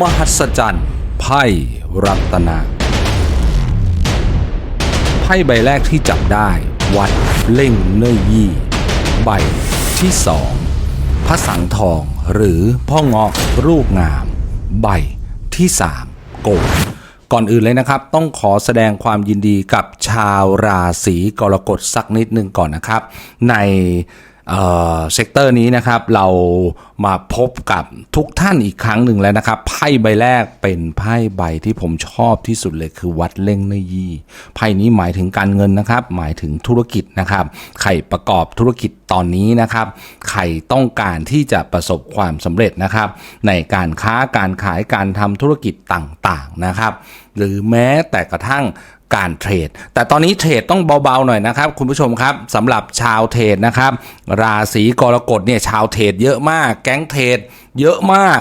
มหัศจรรย์ไพ่รัตนาไพ่ใบแรกที่จับได้วัดเล่งเนยยี่ ใบที่สองพระสังทองหรือพ่อเงาะรูปงาม ใบที่สามโกดก่อนอื่นเลยนะครับ ต้องขอแสดงความยินดีกับชาวราศีกรกฎสักนิดนึงก่อนนะครับ ใน เซกเตอร์นี้นะครับเรามาพบกับทุกท่านอีกครั้งหนึ่งแล้วนะครับ ไพ่ใบแรกเป็นไพ่ใบที่ผมชอบที่สุดเลยคือวัดเล่งเนยยี่ไพ่นี้หมายถึงการเงินนะครับ หมายถึงธุรกิจนะครับใครประกอบธุรกิจตอนนี้นะครับใครต้องการที่จะประสบความสำเร็จนะครับ ในการค้าการขายการทำธุรกิจต่างๆนะครับ หรือแม้แต่กระทั่ง การเทรด แต่ตอนนี้เทรดต้องเบาๆหน่อยนะครับ คุณผู้ชมครับสำหรับชาวเทรดนะครับ ราศีกรกฎเนี่ยชาวเทรดเยอะมาก แก๊งเทรดเยอะมาก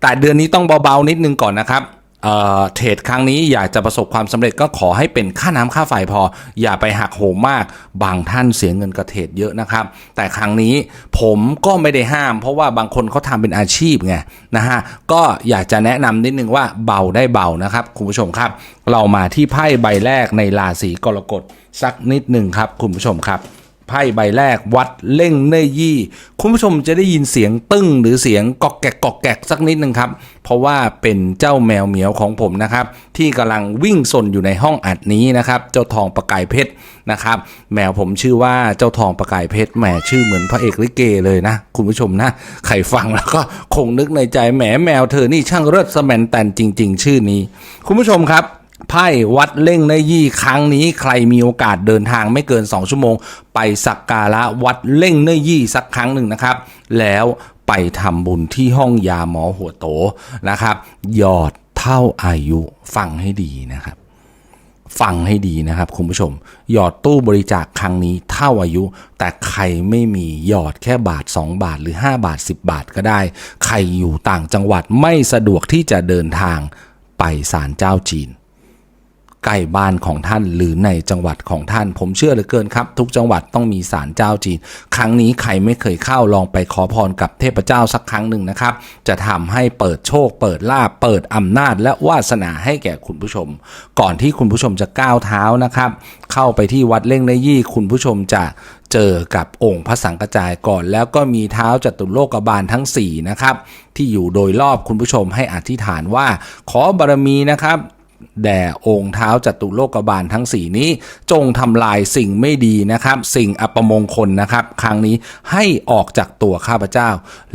แต่เดือนนี้ต้องเบาๆนิดนึงก่อนนะครับ เทรดครั้งนี้อยากจะประสบความสำเร็จก็ขอให้เป็นค่าน้ำค่าไฟพอ อย่าไปหักโหมมากบางท่านเสียเงินกับเทรดเยอะนะครับ แต่ครั้งนี้ผมก็ไม่ได้ห้าม เพราะว่าบางคนเขาทำเป็นอาชีพไงนะฮะก็อยากจะแนะนำนิดนึงว่าเบาได้เบานะครับ คุณผู้ชมครับ เรามาที่ไพ่ใบแรกในราศีกรกฎสักนิดหนึ่งครับ คุณผู้ชมครับ ไพ่ใบแรกวัดเล่งเนยยี่ คุณผู้ชมจะได้ยินเสียงตึ้งหรือเสียงกอกแกกกอกแกกสักนิดหนึ่งครับ เพราะว่าเป็นเจ้าแมวเหมียวของผมนะครับ ที่กำลังวิ่งสนอยู่ในห้องอัดนี้นะครับ เจ้าทองประกายเพชรนะครับ แมวผมชื่อว่าเจ้าทองประกายเพชรแหมชื่อเหมือนพระเอกลิเกเลยนะ คุณผู้ชมนะใครฟังแล้วก็คงนึกในใจแหมแมวเธอนี่ช่างเลิศสแมนแตนจริง ๆ ชื่อนี้ คุณผู้ชมครับ ไพ่วัดเล่งในยี่ครั้งนี้ใครมีโอกาสเดินทางไม่เกิน 2 ชั่วโมง ไปสักการะวัดเล่งในยี่สักครั้งหนึ่งนะครับ แล้วไปทำบุญที่ห้องยาหมอหัวโตนะครับยอดเท่าอายุฟังให้ดีนะครับฟังให้ดีนะครับคุณผู้ชม หยอดตู้บริจาคครั้งนี้เท่าอายุ แต่ใครไม่มีหยอดแค่บาท 2 บาทหรือ 5 บาท 10 บาทก็ได้ ใครอยู่ต่างจังหวัดไม่สะดวกที่จะเดินทางไปศาลเจ้าจีน ใกล้บ้านของท่านหรือในจังหวัดของท่าน ผมเชื่อเหลือเกินครับ ทุกจังหวัดต้องมีศาลเจ้าจีน ครั้งนี้ใครไม่เคยเข้าลองไปขอพรกับเทพเจ้าสักครั้งหนึ่งนะครับ จะทำให้เปิดโชค เปิดลาภเปิดอำนาจ และวาสนาให้แก่คุณผู้ชม ก่อนที่คุณผู้ชมจะก้าวเท้านะครับ เข้าไปที่วัดเล่งในยี่คุณผู้ชมจะเจอกับองค์พระสังกจายก่อนแล้วก็มีเท้าจตุโลกบาลทั้ง4นะครับที่อยู่โดยรอบคุณผู้ชมให้อธิษฐานว่า ขอบารมีนะครับ แด่องค์เท้าจัตุโลกบาลทั้งสี่นี้ จงทำลายสิ่งไม่ดีนะครับ สิ่งอัปมงคลนะครับ ครั้งนี้ให้ออกจากตัวข้าพเจ้า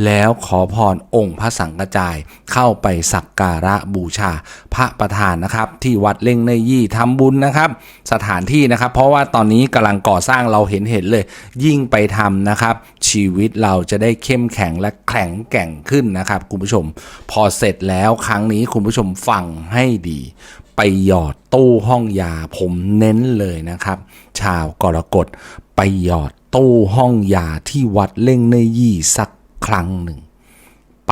แล้วขอพรองค์พระสังกจายเข้าไปสักการะบูชา พระประธานนะครับ ที่วัดเล่งเนยี่ทำบุญนะครับ สถานที่นะครับ เพราะว่าตอนนี้กำลังก่อสร้างเราเห็นเห็นเลย ยิ่งไปทำนะครับ ชีวิตเราจะได้เข้มแข็งและแข็งแกร่งขึ้นนะครับคุณผู้ชม พอเสร็จแล้วครั้งนี้คุณผู้ชมฟังให้ดี ไปหยอดตู้ห้องยาผมเน้นเลยนะครับ ชาวกรกฎไปหยอดตู้ห้องยาที่วัดเล่งเนยยี่สักครั้งหนึ่ง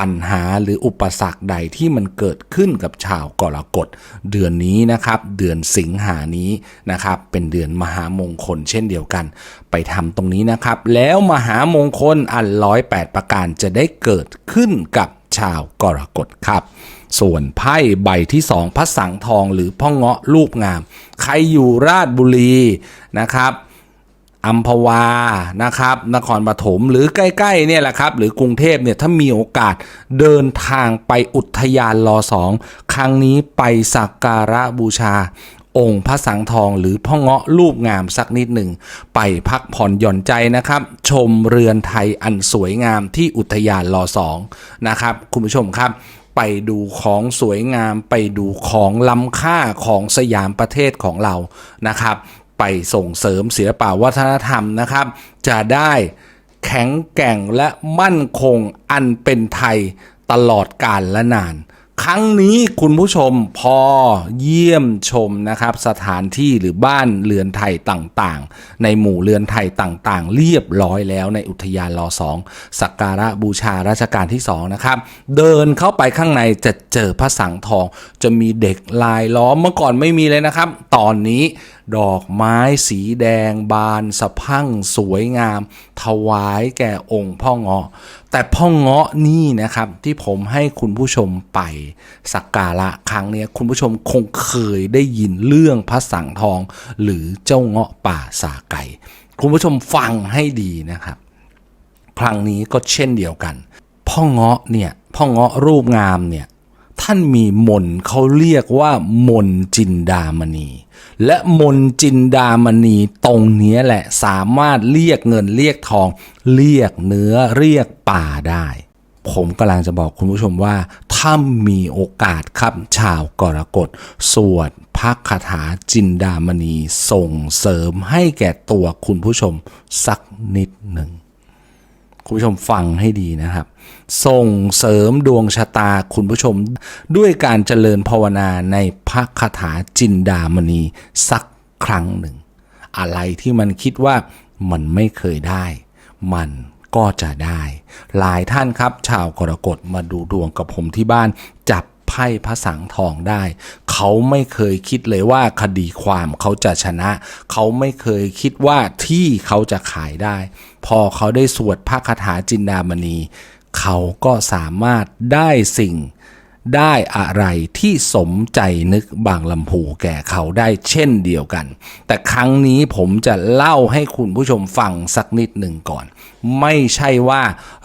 ปัญหาหรืออุปสรรคใดที่มันเกิดขึ้นกับชาวกรกฎเดือนนี้นะครับ เดือนสิงหานี้นะครับ เป็นเดือนมหามงคลเช่นเดียวกัน ไปทำตรงนี้นะครับ แล้วมหามงคลอันร้อยแปดประการจะได้เกิดขึ้นกับ ชาวกรกฎครับ ส่วนไพ่ใบที่สองพระสังทองหรือพ่อเงาะลูกงาม ใครอยู่ราชบุรีนะครับอัมพวา นะครับ นครปฐม หรือใกล้ ๆ เนี่ยแหละครับ หรือกรุงเทพเนี่ย ถ้ามีโอกาสเดินทางไปอุทยานรอสอง ครั้งนี้ไปสักการะบูชา องค์พระสังทองหรือพ่อเงาะรูปงามสักนิดหนึ่ง ไปพักผ่อนหย่อนใจนะครับ ชมเรือนไทยอันสวยงามที่อุทยานรอสองนะครับ คุณผู้ชมครับไปดูของสวยงามไปดูของล้ำค่าของสยามประเทศของเรานะครับ ไปส่งเสริมศิลปวัฒนธรรมนะครับ จะได้แข็งแกร่งและมั่นคงอันเป็นไทยตลอดกาลและนาน ครั้งนี้คุณผู้ชมพอเยี่ยมชมนะครับสถานที่หรือบ้านเรือนไทยต่างๆ ในหมู่เรือนไทยต่างๆ เรียบร้อยแล้วในอุทยานรอสองสักการะบูชาราชการที่สองนะครับ เดินเข้าไปข้างในจะเจอพระสังทอง จะมีเด็กลายล้อมเมื่อก่อนไม่มีเลยนะครับ ตอนนี้ ดอกไม้สีแดงบานสะพั่งสวยงาม ถวายแก่องค์พ่อเงาะ แต่พ่อเงาะนี่นะครับที่ผมให้คุณผู้ชมไปสักการะครั้งนี้คุณผู้ชมคงเคยได้ยินเรื่องพระสังทอง หรือเจ้าเงาะป่าสาไก่ คุณผู้ชมฟังให้ดีนะครับ ครั้งนี้ก็เช่นเดียวกัน พ่อเงาะเนี่ยพ่อเงาะรูปงามเนี่ย ท่านมีมนเขาเรียกว่ามนจินดามณี และมนจินดามณีตรงนี้แหละสามารถเรียกเงินเรียกทอง เรียกเนื้อเรียกป่าได้ ผมกำลังจะบอกคุณผู้ชมว่าถ้ามีโอกาสครับชาวกรกฎสวดพระคาถาจินดามณีส่งเสริมให้แก่ตัวคุณผู้ชมสักนิดหนึ่ง คุณผู้ชมฟังให้ดีนะครับ ส่งเสริมดวงชะตาคุณผู้ชมด้วยการเจริญภาวนาในพระคาถาจินดามณีสักครั้งหนึ่ง อะไรที่มันคิดว่ามันไม่เคยได้ มันก็จะได้ หลายท่านครับ ชาวกรกฎมาดูดวงกับผมที่บ้านจับ ไพ่พระสังทองได้ เขาไม่เคยคิดเลยว่าคดีความเขาจะชนะ เขาไม่เคยคิดว่าที่เขาจะขายได้ พอเขาได้สวดพระคาถาจินดามณี เขาก็สามารถได้สิ่ง ได้อะไรที่สมใจนึกบางลำพูแก่เขาได้เช่นเดียวกัน แต่ครั้งนี้ผมจะเล่าให้คุณผู้ชมฟังสักนิดหนึ่งก่อน ไม่ใช่ว่า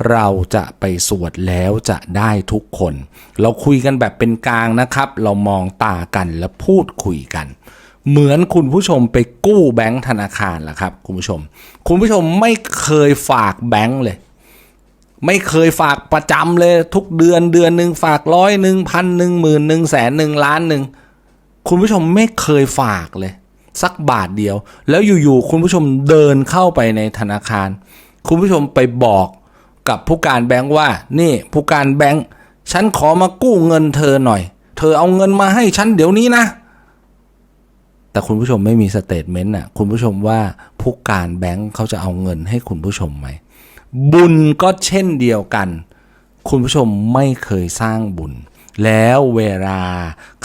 เราจะไปสวดแล้วจะได้ทุกคน เราคุยกันแบบเป็นกลางนะครับ เรามองตากันและพูดคุยกัน เหมือนคุณผู้ชมไปกู้แบงค์ธนาคารล่ะครับ คุณผู้ชม คุณผู้ชมไม่เคยฝากแบงค์เลย ไม่เคยฝากประจำเลยทุกเดือนเดือนหนึ่งฝากร้อยหนึ่งพันหนึ่งหมื่นหนึ่งแสนหนึ่งล้านหนึ่งคุณผู้ชมไม่เคยฝากเลย สักบาทเดียว แล้วอยู่ๆคุณผู้ชมเดินเข้าไปในธนาคาร คุณผู้ชมไปบอกกับผู้การแบงค์ว่า นี่ผู้การแบงค์ฉันขอมากู้เงินเธอหน่อย เธอเอาเงินมาให้ฉันเดี๋ยวนี้นะ แต่คุณผู้ชมไม่มีสเตทเมนต์อะ คุณผู้ชมว่าผู้การแบงค์เขาจะเอาเงินให้คุณผู้ชมไหม บุญก็เช่นเดียวกัน คุณผู้ชมไม่เคยสร้างบุญ แล้วเวลา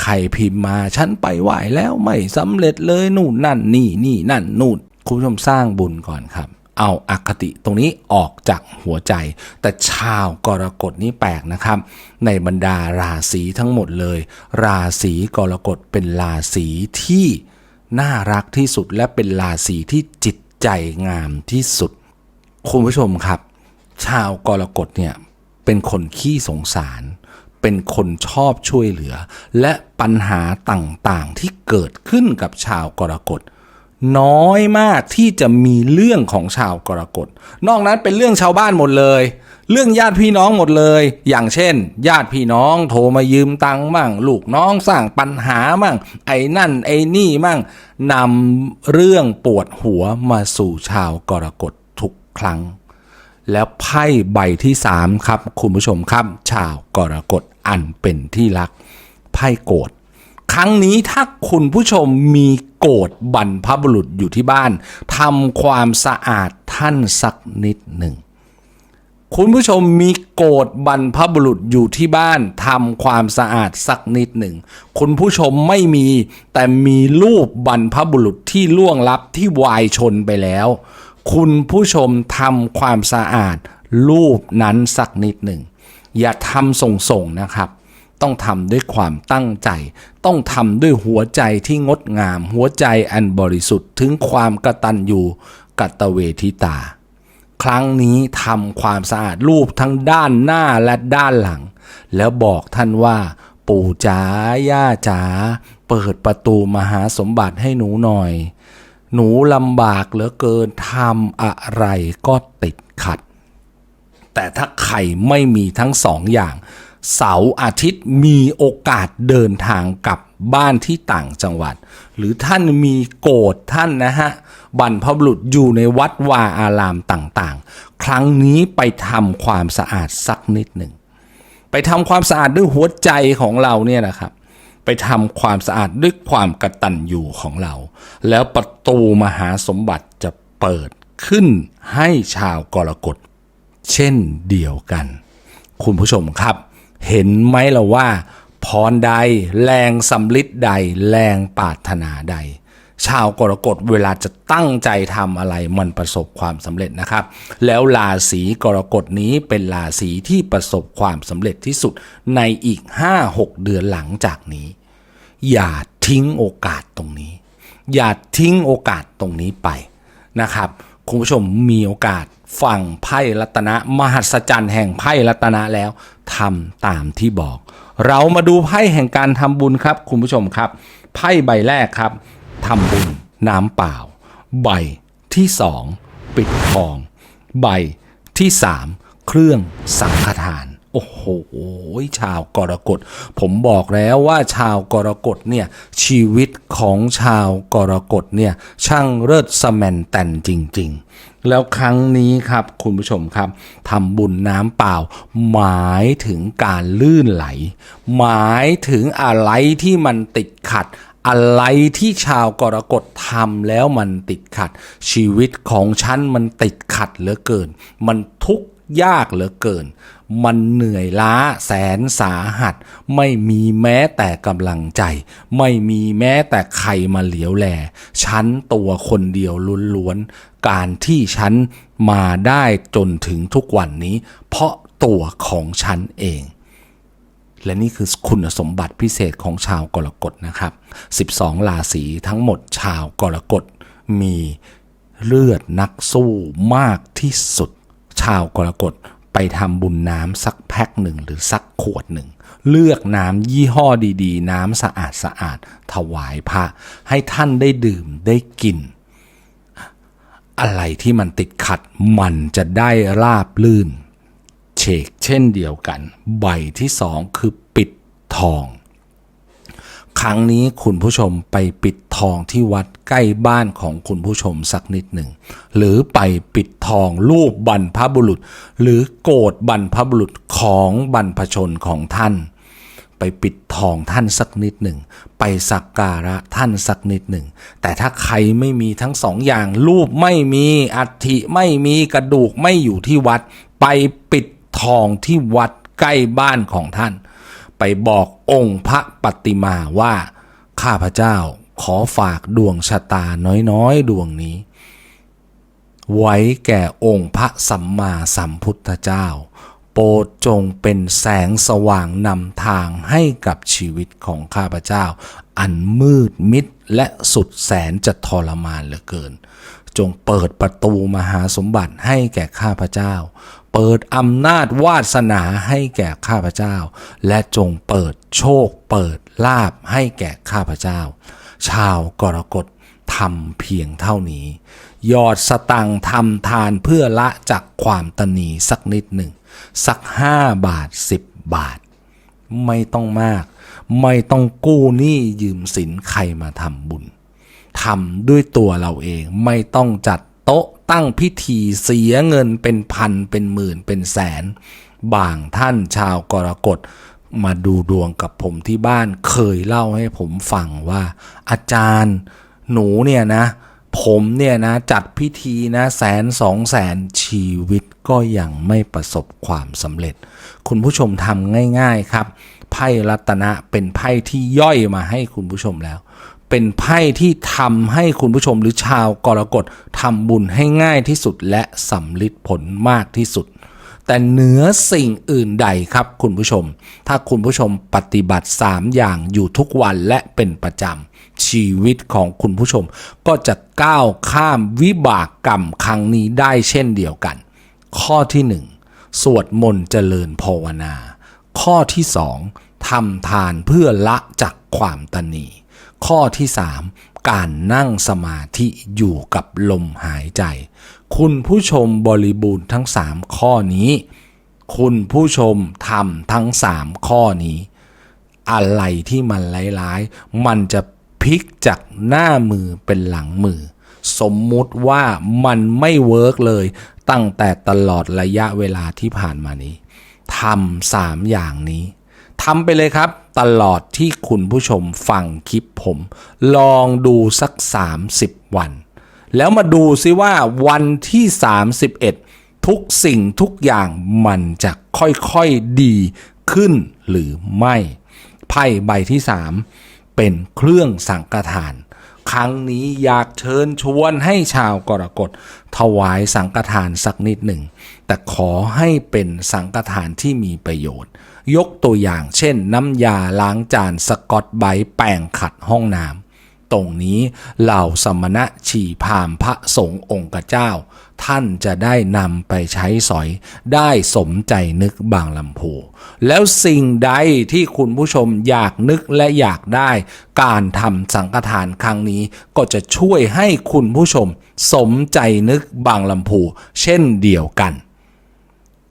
ใครพิมพ์มาฉันไปไหวแล้วไม่สำเร็จเลยนู่นนั่นนี่นี่นั่นนู่นคุณผู้ชมสร้างบุญก่อนครับ เอาอาคติตรงนี้ออกจากหัวใจ แต่ชาวกรกฎนี่แปลกนะครับ ในบรรดาราศีทั้งหมดเลย ราศีกรกฎเป็นราศีที่น่ารักที่สุดและเป็นราศีที่จิตใจงามที่สุด คุณผู้ชมครับ ชาวกรกฎเนี่ยเป็นคนขี้สงสาร เป็นคนชอบช่วยเหลือ และปัญหาต่างๆที่เกิดขึ้นกับชาวกรกฎน้อยมากที่จะมีเรื่องของชาวกรกฎ นอกนั้นเป็นเรื่องชาวบ้านหมดเลย เรื่องญาติพี่น้องหมดเลย อย่างเช่น ญาติพี่น้องโทรมายืมตังค์มั่ง ลูกน้องสร้างปัญหามั่ง ไอ้นั่นไอ้นี่มั่งนำเรื่องปวดหัวมาสู่ชาวกรกฎ ครั้ง แล้วไพ่ใบที่สามครับ คุณผู้ชมครับ ชาวกรกฎอันเป็นที่รัก ไพ่โกรธครั้งนี้ถ้าคุณผู้ชมมีโกรธบรรพบุรุษอยู่ที่บ้านทำความสะอาดท่านสักนิดหนึ่งคุณผู้ชมมีโกรธบรรพบุรุษอยู่ที่บ้านทำความสะอาดสักนิดหนึ่ง คุณผู้ชมไม่มีแต่มีรูปบรรพบุรุษที่ล่วงลับที่วายชนไปแล้ว คุณผู้ชมทำความสะอาดรูปนั้นสักนิดหนึ่ง อย่าทำส่งๆนะครับ ต้องทำด้วยความตั้งใจ ต้องทำด้วยหัวใจที่งดงาม หัวใจอันบริสุทธิ์ถึงความกระตัญญูกตเวทิตา ครั้งนี้ทำความสะอาดรูปทั้งด้านหน้าและด้านหลัง แล้วบอกท่านว่า ปู่จ๋าย่าจ๋าเปิดประตูมหาสมบัติให้หนูหน่อย หนูลำบากเหลือเกินทำอะไรก็ติดขัด แต่ถ้าใครไม่มีทั้งสองอย่าง เสาร์อาทิตย์มีโอกาสเดินทางกลับบ้านที่ต่างจังหวัด หรือท่านมีโกรธท่านนะฮะบรรพบุรุษอยู่ในวัดวาอารามต่างๆ ครั้งนี้ไปทำความสะอาดสักนิดหนึ่งไปทำความสะอาดด้วยหัวใจของเราเนี่ยนะครับ ไปทำความสะอาดด้วยความกระตันอยู่ของเรา แล้วประตูมหาสมบัติจะเปิดขึ้นให้ชาวกรกฎเช่นเดียวกัน คุณผู้ชมครับ เห็นไหมล่ะว่าพรใด แรงสำลิดใด แรงปารถนาใด ชาวกรกฎเวลาจะตั้งใจทำอะไรมันประสบความสำเร็จนะครับ แล้วราศีกรกฎนี้เป็นราศีที่ประสบความสำเร็จที่สุดในอีก 5-6 เดือนหลังจากนี้ อย่าทิ้งโอกาสตรงนี้ อย่าทิ้งโอกาสตรงนี้ไปนะครับ คุณผู้ชมมีโอกาสฟังไพ่รัตนะมหัศจรรย์แห่งไพ่รัตนะแล้วทำตามที่บอก เรามาดูไพ่แห่งการทำบุญครับ คุณผู้ชมครับ ไพ่ใบแรกครับ ทำบุญ น้ำเปล่า ใบที่สองปิดทอง ใบที่สามเครื่องสังฆทาน โอ้โห ชาวกรกฎ ผมบอกแล้วว่าชาวกรกฎเนี่ยชีวิตของชาวกรกฎเนี่ยช่างเลิศสแมนแต่นจริง ๆ แล้วครั้งนี้ครับคุณผู้ชมครับทำบุญน้ำเปล่า หมายถึงการลื่นไหล หมายถึงอะไรที่มันติดขัด อะไรที่ชาวกรกฎทำแล้วมันติดขัด ชีวิตของฉันมันติดขัดเหลือเกิน มันทุกข์ยากเหลือเกิน มันเหนื่อยล้าแสนสาหัส ไม่มีแม้แต่กำลังใจ ไม่มีแม้แต่ใครมาเหลียวแลฉันตัวคนเดียวล้วนๆการที่ฉันมาได้จนถึงทุกวันนี้ เพราะตัวของฉันเอง และนี่คือคุณสมบัติพิเศษของชาวกรกฎนะครับ 12 ราศีทั้งหมดชาวกรกฎมีเลือดนักสู้มากที่สุด ชาวกรกฎไปทำบุญน้ำสักแพ็คหนึ่งหรือสักขวดหนึ่ง เลือกน้ำยี่ห้อดีๆ น้ำสะอาดสะอาดถวายพระ ให้ท่านได้ดื่มได้กิน อะไรที่มันติดขัดมันจะได้ราบลื่น เชก เช่นเดียวกัน ใบที่สองคือปิดทอง ครั้งนี้คุณผู้ชมไปปิดทองที่วัดใกล้บ้านของคุณผู้ชมสักนิดหนึ่ง หรือไปปิดทองรูปบรรพบุรุษ หรือโกรธบรรพบุรุษของบรรพชนของท่าน ไปปิดทองท่านสักนิดหนึ่ง ไปสักการะท่านสักนิดหนึ่ง แต่ถ้าใครไม่มีทั้งสองอย่างรูปไม่มีอัฐิไม่มีกระดูกไม่อยู่ที่วัด ไปปิด ทองที่วัดใกล้บ้านของท่าน ไปบอกองค์พระปฏิมาว่า ข้าพเจ้าขอฝากดวงชะตาน้อยๆดวงนี้ ไว้แก่องค์พระสัมมาสัมพุทธเจ้า โปรดจงเป็นแสงสว่างนำทางให้กับชีวิตของข้าพเจ้า อันมืดมิดและสุดแสนจะทรมานเหลือเกิน จงเปิดประตูมหาสมบัติให้แก่ข้าพเจ้า เปิดอำนาจวาสนาให้แก่ข้าพเจ้า และจงเปิดโชคเปิดลาบให้แก่ข้าพเจ้า ชาวกรกฎทำเพียงเท่านี้ ยอดสตังทำทานเพื่อละจากความตนีสักนิดหนึ่ง สักห้าบาทสิบบาท ไม่ต้องมาก ไม่ต้องกู้หนี้ยืมสินใครมาทำบุญทำด้วยตัวเราเองไม่ต้องจัดโต๊ะ ตั้งพิธีเสียเงินเป็นพันเป็นหมื่นเป็นแสน บางท่านชาวกรกฎมาดูดวงกับผมที่บ้านเคยเล่าให้ผมฟังว่า อาจารย์หนูเนี่ยนะ ผมเนี่ยนะจัดพิธีนะแสนสองแสนชีวิตก็ยังไม่ประสบความสำเร็จ คุณผู้ชมทำง่าย ๆครับ ไพ่รัตนะเป็นไพ่ที่ย่อยมาให้คุณผู้ชมแล้ว เป็นไพ่ที่ทำให้คุณผู้ชมหรือชาวกรกฎทำบุญให้ง่ายที่สุดและสำลิดผลมากที่สุด แต่เหนือสิ่งอื่นใดครับคุณผู้ชม ถ้าคุณผู้ชมปฏิบัติ 3 อย่างอยู่ทุกวันและเป็นประจำชีวิตของคุณผู้ชม ก็จะก้าวข้ามวิบากกรรมครั้งนี้ได้เช่นเดียวกัน ข้อที่ 1 สวดมนต์เจริญภาวนา ข้อที่ 2ทำทานเพื่อละจากความตนี ข้อที่ 3 การนั่งสมาธิอยู่กับลมหายใจ คุณผู้ชมบริบูรณ์ทั้ง 3 ข้อนี้ คุณผู้ชมทำทั้ง 3 ข้อนี้ อะไรที่มันร้ายๆ มันจะพลิกจากหน้ามือเป็นหลังมือ สมมุติว่ามันไม่เวิร์กเลย ตั้งแต่ตลอดระยะเวลาที่ผ่านมานี้ทำสามอย่างนี้ ทำไปเลยครับ ตลอดที่คุณผู้ชมฟังคลิปผม ลองดูสัก 30 วัน แล้วมาดูซิว่าวันที่ 31 ทุกสิ่งทุกอย่างมันจะค่อยๆดีขึ้นหรือไม่ไพ่ใบที่ 3 เป็นเครื่องสังฆทาน ครั้งนี้อยากเชิญชวนให้ชาวกรกฎถวายสังฆทานสักนิดหนึ่ง แต่ขอให้เป็นสังฆทานที่มีประโยชน์ ยกตัวอย่างเช่นน้ำยาล้างจานสกอตไบรท์แปรงขัดห้องน้ำตรงนี้เหล่าสมณะชีพามพระสงฆ์องค์เจ้า ท่านจะได้นำไปใช้สอยได้สมใจนึกบางลำพูแล้วสิ่งใดที่คุณผู้ชมอยากนึกและอยากได้ การทำสังฆทานครั้งนี้ก็จะช่วยให้คุณผู้ชมสมใจนึกบางลำพูเช่นเดียวกัน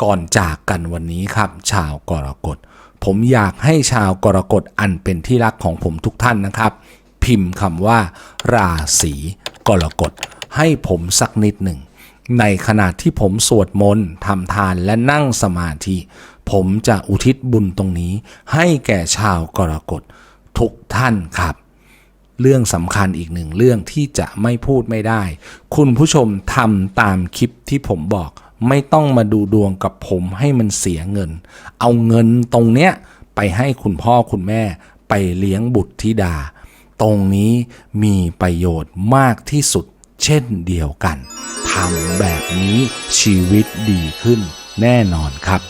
ก่อนจากกันวันนี้ครับ ชาวกรกฎ ผมอยากให้ชาวกรกฎอันเป็นที่รักของผมทุกท่านนะครับ พิมพ์คำว่า ราศีกรกฎ ให้ผมสักนิดหนึ่ง ในขณะที่ผมสวดมนต์ทำทานและนั่งสมาธิ ผมจะอุทิศบุญตรงนี้ ให้แก่ชาวกรกฎทุกท่านครับเรื่องสำคัญอีกหนึ่งเรื่องที่จะไม่พูดไม่ได้ คุณผู้ชมทำตามคลิปที่ผมบอกไม่ต้องมาดูดวงกับผมให้มันเสียเงิน เอาเงินตรงเนี้ยไปให้คุณพ่อคุณแม่ไปเลี้ยงบุตรธิดา ตรงนี้มีประโยชน์มากที่สุดเช่นเดียวกันทำแบบนี้ชีวิตดีขึ้นแน่นอนครับ